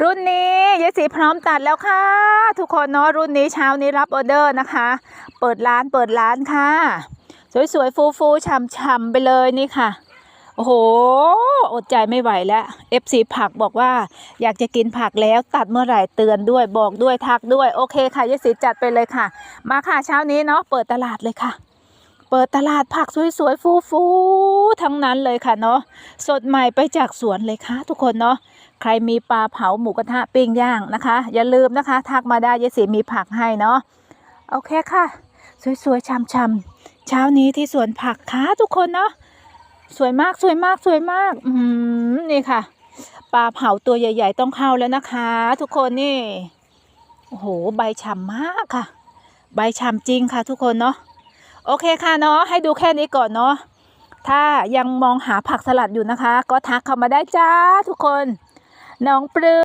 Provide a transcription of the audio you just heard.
รุ่นนี้ยายสีพร้อมตัดแล้วค่ะ ทุกคนเนาะรุ่นนี้เช้านี้รับออเดอร์นะคะ เปิดร้านเปิดร้านค่ะ สวยๆ ฟูๆช่ำๆไปเลยนี่ค่ะ โอ้โห อดใจไม่ไหวแล้ว FC ผักบอกว่า อยากจะกินผักแล้วตัดเมื่อไหร่เตือนด้วยบอกด้วยทักด้วย โอเคค่ะยายสีจัดไปเลยค่ะ มาค่ะเช้านี้เนาะเปิดตลาดเลยค่ะ เปิดตลาดผักสวยๆ ฟูๆ ทั้งนั้นเลยค่ะเนาะ สดใหม่ไปจากสวนเลยค่ะทุกคนเนาะ ใครมีปลาเผาหมูกระทะปิ้งย่างนะคะ อย่าลืมนะคะทักมาได้ยายสีมีผักให้เนาะ โอเคค่ะ สวยๆช่ำๆ เช้านี้ที่สวนผักค่ะทุกคนเนาะ สวยมากสวยมากสวยมาก อืมนี่ค่ะ ปลาเผาตัวใหญ่ ๆ ต้องเข้าแล้วนะคะ ทุกคนนี่ โอ้โห ใบฉ่ำมากค่ะ ใบฉ่ำจริงค่ะทุกคนเนาะ โอเคค่ะเนาะให้ดูแค่นี้ก่อนเนาะถ้ายังมองหาผักสลัดอยู่นะคะ ก็ทักเข้ามาได้จ้าทุกคน น้องปลื้ม